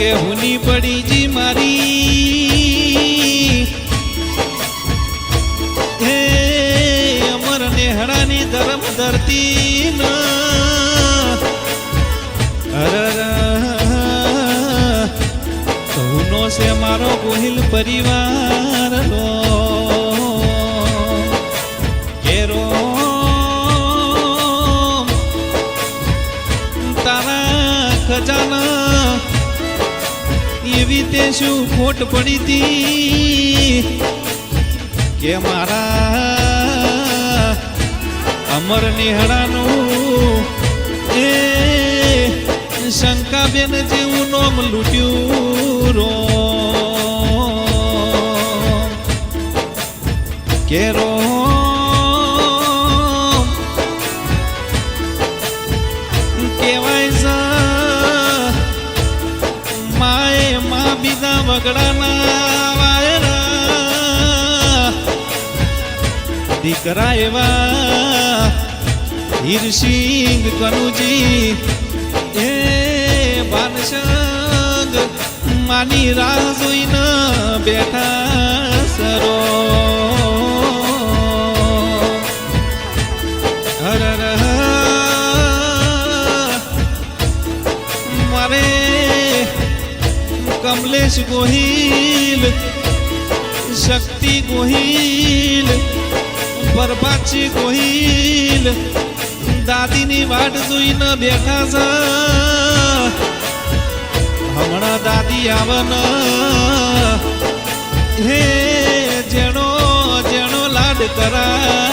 કે હુની પડી જી મારી. હે અમર નેહડાની ધરમ ધરતી સૌનો છે મારો ગોહિલ પરિવાર નો ખજાના એવી તે શું ખોટ પડી હતી કે મારા અમર નિહળાનું એ શંકાબેન જેવું નોમ લૂટ્યું રો. કે રો. કેવાય દીકરા એવા હીરસિંહ કનુજી એ બાનસંગ માની રાહ જોઈને બેઠા સરો હર હર હર. મારે કમલેશ ગોહિલ શક્તિ ગોહિલ પરબાચી ગોહિલ દાદીની વાટ જોઈને બેઠા છે. હમણાં દાદી આવન. હે, જેણો જેણો લાડ કરાવરો